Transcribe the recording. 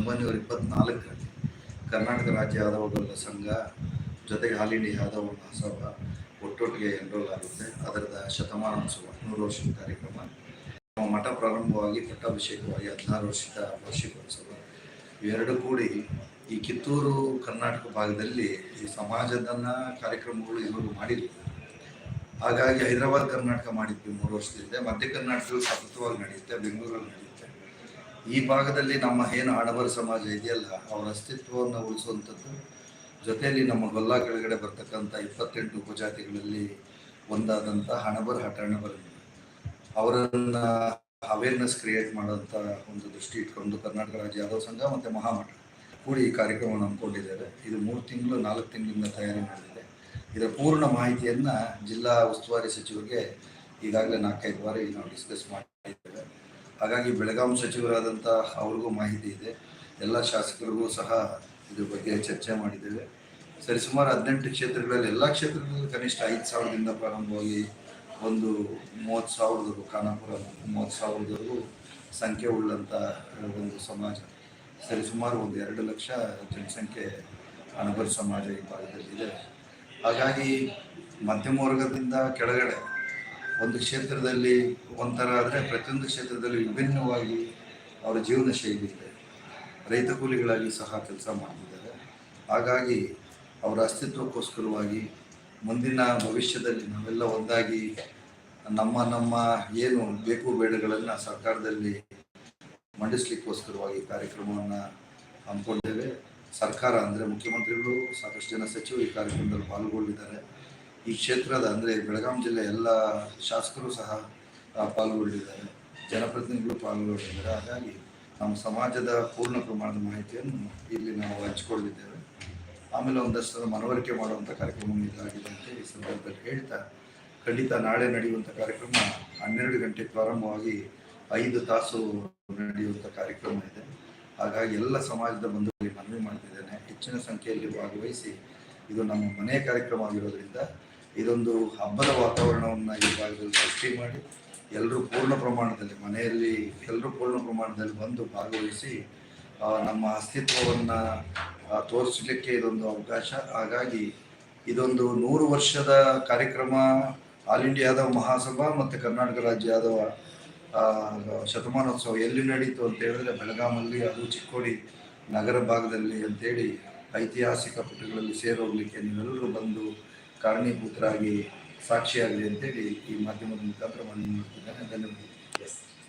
ಒಂಬೈನೂರ ಇಪ್ಪತ್ನಾಲ್ಕರಲ್ಲಿ ಕರ್ನಾಟಕ ರಾಜ್ಯ ಯಾದವಗಳ ಸಂಘ ಜೊತೆಗೆ ಆಲ್ ಇಂಡಿಯಾ ಯಾದವ ಸಭಾ ಒಟ್ಟೊಟ್ಟಿಗೆ ಎನ್ರೋಲ್ ಆಗುತ್ತೆ. ಅದರದ ಶತಮಾನೋತ್ಸವ, ನೂರು ವರ್ಷದ ಕಾರ್ಯಕ್ರಮ. ನಮ್ಮ ಮಠ ಪ್ರಾರಂಭವಾಗಿ ಪಟ್ಟಾಭಿಷೇಕವಾಗಿ ಹದಿನಾರು ವರ್ಷದ ವಾರ್ಷಿಕೋತ್ಸವ. ಇವೆರಡು ಕೂಡಿ ಈ ಕಿತ್ತೂರು ಕರ್ನಾಟಕ ಭಾಗದಲ್ಲಿ ಈ ಸಮಾಜದನ್ನ ಕಾರ್ಯಕ್ರಮಗಳು ಇವರು ಮಾಡಿಲ್ಲ. ಹಾಗಾಗಿ ಹೈದರಾಬಾದ್ ಕರ್ನಾಟಕ ಮಾಡಿದ್ವಿ ಮೂರು ವರ್ಷದಿಂದ. ಮಧ್ಯ ಕರ್ನಾಟಕದಲ್ಲಿ ಸತತವಾಗಿ ನಡೆಯುತ್ತೆ, ಬೆಂಗಳೂರಲ್ಲಿ ನಡೆಯುತ್ತೆ. ಈ ಭಾಗದಲ್ಲಿ ನಮ್ಮ ಏನು ಹಣಬರ ಸಮಾಜ ಇದೆಯಲ್ಲ, ಅವರ ಅಸ್ತಿತ್ವವನ್ನು ಉಳಿಸುವಂಥದ್ದು, ಜೊತೆಯಲ್ಲಿ ನಮ್ಮ ಗೊಲ್ಲ ಕೆಳಗಡೆ ಬರ್ತಕ್ಕಂಥ ಇಪ್ಪತ್ತೆಂಟು ಉಪಜಾತಿಗಳಲ್ಲಿ ಒಂದಾದಂಥ ಹಣಬರ ಹಠ ಅವರನ್ನು ಅವೇರ್ನೆಸ್ ಕ್ರಿಯೇಟ್ ಮಾಡೋಂಥ ಒಂದು ದೃಷ್ಟಿ ಇಟ್ಕೊಂಡು ಕರ್ನಾಟಕ ರಾಜ್ಯ ಯಾದವ ಸಂಘ ಮತ್ತು ಮಹಾಮಠ ಕೂಡಿ ಈ ಕಾರ್ಯಕ್ರಮವನ್ನು ಹಮ್ಮಿಕೊಂಡಿದ್ದಾರೆ. ಇದು ಮೂರು ತಿಂಗಳು, ನಾಲ್ಕು ತಿಂಗಳಿಂದ ತಯಾರಿ ಮಾಡಿದೆ. ಇದರ ಪೂರ್ಣ ಮಾಹಿತಿಯನ್ನು ಜಿಲ್ಲಾ ಉಸ್ತುವಾರಿ ಸಚಿವರಿಗೆ ಈಗಾಗಲೇ ನಾಲ್ಕೈದು ಬಾರಿ ನಾವು ಡಿಸ್ಕಸ್ ಮಾಡಿದ್ದೇವೆ. ಹಾಗಾಗಿ ಬೆಳಗಾವಿ ಸಚಿವರಾದಂಥ ಅವ್ರಿಗೂ ಮಾಹಿತಿ ಇದೆ. ಎಲ್ಲ ಶಾಸಕರಿಗೂ ಸಹ ಇದ್ರ ಬಗ್ಗೆ ಚರ್ಚೆ ಮಾಡಿದ್ದೇವೆ. ಸರಿಸುಮಾರು ಹದಿನೆಂಟು ಕ್ಷೇತ್ರಗಳಲ್ಲಿ, ಎಲ್ಲ ಕ್ಷೇತ್ರಗಳಲ್ಲಿ ಕನಿಷ್ಠ ಐದು ಸಾವಿರದಿಂದ ಪ್ರಾರಂಭವಾಗಿ ಒಂದು ಮೂವತ್ತು ಸಾವಿರದವರೆಗೂ, ಖಾನಾಪುರ ಮೂವತ್ತು ಸಾವಿರದವರೆಗೂ ಸಂಖ್ಯೆ ಉಳ್ಳಂಥ ಒಂದು ಸಮಾಜ. ಸರಿಸುಮಾರು ಒಂದು ಎರಡು ಲಕ್ಷ ಜನಸಂಖ್ಯೆ ಅನಬರ್ ಸಮಾಜ ಈ ಭಾಗದಲ್ಲಿದೆ. ಹಾಗಾಗಿ ಮಧ್ಯಮ ವರ್ಗದಿಂದ ಕೆಳಗಡೆ ಒಂದು ಕ್ಷೇತ್ರದಲ್ಲಿ ಒಂಥರ ಆದರೆ ಪ್ರತಿಯೊಂದು ಕ್ಷೇತ್ರದಲ್ಲಿ ವಿಭಿನ್ನವಾಗಿ ಅವರ ಜೀವನ ಶೈಲಿ ಇದೆ. ರೈತ ಕೂಲಿಗಳಾಗಿ ಸಹ ಕೆಲಸ ಮಾಡ್ತಿದ್ದಾರೆ. ಹಾಗಾಗಿ ಅವರ ಅಸ್ತಿತ್ವಕ್ಕೋಸ್ಕರವಾಗಿ ಮುಂದಿನ ಭವಿಷ್ಯದಲ್ಲಿ ನಾವೆಲ್ಲ ಒಂದಾಗಿ ನಮ್ಮ ನಮ್ಮ ಏನು ಬೇಕು ಬೇಡಗಳನ್ನು ಸರ್ಕಾರದಲ್ಲಿ ಮಂಡಿಸ್ಲಿಕ್ಕೋಸ್ಕರವಾಗಿ ಕಾರ್ಯಕ್ರಮವನ್ನು ಹಮ್ಮಿಕೊಂಡಿದ್ದೇವೆ. ಸರ್ಕಾರ ಅಂದರೆ ಮುಖ್ಯಮಂತ್ರಿಗಳು, ಸಾಕಷ್ಟು ಜನ ಸಚಿವರು ಈ ಕಾರ್ಯಕ್ರಮದಲ್ಲಿ ಪಾಲ್ಗೊಂಡಿದ್ದಾರೆ ಈ ಕ್ಷೇತ್ರದ ಅಂದರೆ ಬೆಳಗಾವಿ ಜಿಲ್ಲೆ ಎಲ್ಲ ಶಾಸಕರು ಸಹ ಪಾಲ್ಗೊಂಡಿದ್ದಾರೆ ಜನಪ್ರತಿನಿಧಿಗಳು ಪಾಲ್ಗೊಂಡಿದ್ದಾರೆ ಹಾಗಾಗಿ ನಮ್ಮ ಸಮಾಜದ ಪೂರ್ಣ ಪ್ರಮಾಣದ ಮಾಹಿತಿಯನ್ನು ಇಲ್ಲಿ ನಾವು ಹಂಚಿಕೊಂಡಿದ್ದೇವೆ ಆಮೇಲೆ ಒಂದಷ್ಟು ಮನವರಿಕೆ ಮಾಡುವಂಥ ಕಾರ್ಯಕ್ರಮ ಇದಾಗಿದೆ ಅಂತ ಈ ಸಂದರ್ಭದಲ್ಲಿ ಹೇಳ್ತಾ, ಖಂಡಿತ ನಾಳೆ ನಡೆಯುವಂಥ ಕಾರ್ಯಕ್ರಮ ಹನ್ನೆರಡು ಗಂಟೆ ಪ್ರಾರಂಭವಾಗಿ ಐದು ತಾಸು ನಡೆಯುವಂಥ ಕಾರ್ಯಕ್ರಮ ಇದೆ. ಹಾಗಾಗಿ ಎಲ್ಲ ಸಮಾಜದ ಬಂಧುಗಳಿಗೆ ಮನವಿ ಮಾಡ್ತಿದ್ದೇನೆ. ಹೆಚ್ಚಿನ ಸಂಖ್ಯೆಯಲ್ಲಿ ಭಾಗವಹಿಸಿ ಇದು ನಮ್ಮ ಮನೆಯ ಕಾರ್ಯಕ್ರಮ ಆಗಿರೋದ್ರಿಂದ ಇದೊಂದು ಹಬ್ಬದ ವಾತಾವರಣವನ್ನು ಈ ಭಾಗದಲ್ಲಿ ಸೃಷ್ಟಿ ಮಾಡಿ ಎಲ್ಲರೂ ಪೂರ್ಣ ಪ್ರಮಾಣದಲ್ಲಿ ಮನೆಯಲ್ಲಿ ಎಲ್ಲರೂ ಪೂರ್ಣ ಪ್ರಮಾಣದಲ್ಲಿ ಬಂದು ಭಾಗವಹಿಸಿ ನಮ್ಮ ಅಸ್ತಿತ್ವವನ್ನು ತೋರಿಸಲಿಕ್ಕೆ ಇದೊಂದು ಅವಕಾಶ. ಹಾಗಾಗಿ ಇದೊಂದು ನೂರು ವರ್ಷದ ಕಾರ್ಯಕ್ರಮ ಆಲ್ ಇಂಡಿಯಾದ ಮಹಾಸಭಾ ಮತ್ತು ಕರ್ನಾಟಕ ರಾಜ್ಯ ಯಾದವ ಶತಮಾನೋತ್ಸವ ಎಲ್ಲಿ ನಡೀತು ಅಂತ ಹೇಳಿದ್ರೆ ಬೆಳಗಾಮಲ್ಲಿ ಅದು ಚಿಕ್ಕೋಡಿ ನಗರ ಭಾಗದಲ್ಲಿ ಅಂತೇಳಿ ಐತಿಹಾಸಿಕ ಪುಟಗಳಲ್ಲಿ ಸೇರೋಗ್ಲಿಕ್ಕೆ ನೀವೆಲ್ಲರೂ ಬಂದು ಕಾರಣೀಭೂತರಾಗಿ ಸಾಕ್ಷಿಯಾಗಲಿ ಅಂತೇಳಿ ಈ ಮಾಧ್ಯಮದ ಮುಖಾಂತರ ಮನವಿ ಮಾಡ್ತಿದ್ದೇನೆ ಧನ್ಯವಾದ Yes, thank you.